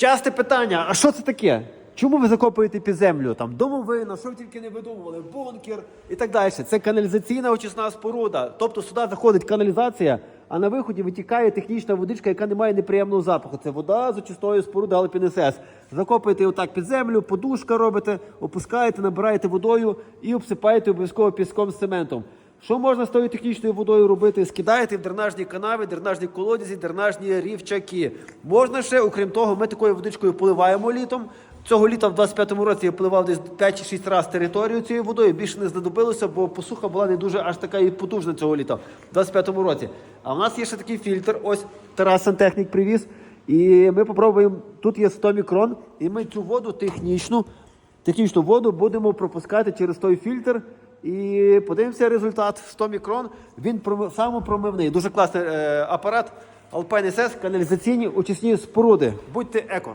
Часте питання: а що це таке? Чому ви закопуєте під землю? Там домовина, що ви тільки не видумували, бункер і так далі. Це каналізаційна очисна споруда. Тобто сюди заходить каналізація, а на виході витікає технічна водичка, яка не має неприємного запаху. Це вода з очистої споруди Алпінесес. Закопуєте отак під землю, подушка робите, опускаєте, набираєте водою і обсипаєте обов'язково піском з цементом. Що можна з тою технічною водою робити? Скидаєте в дренажні канави, дренажні колодязі, дренажні рівчаки. Можна ще, окрім того, ми такою водичкою поливаємо літом. Цього літа в 25-му році я поливав десь 5-6 разів територію цією водою. Більше не знадобилося, бо посуха була не дуже аж така і потужна цього літа, в 25-му році. А в нас є ще такий фільтр. Ось Тарас Сантехнік привіз. І ми попробуємо. Тут є 100 мікрон, і ми цю воду технічну, технічну воду будемо пропускати через той фільтр. І подивимося результат 100 мікрон. Він проми- самопромивний. Дуже класний е, апарат Alpine SS, каналізаційні очисні споруди. Будьте еко.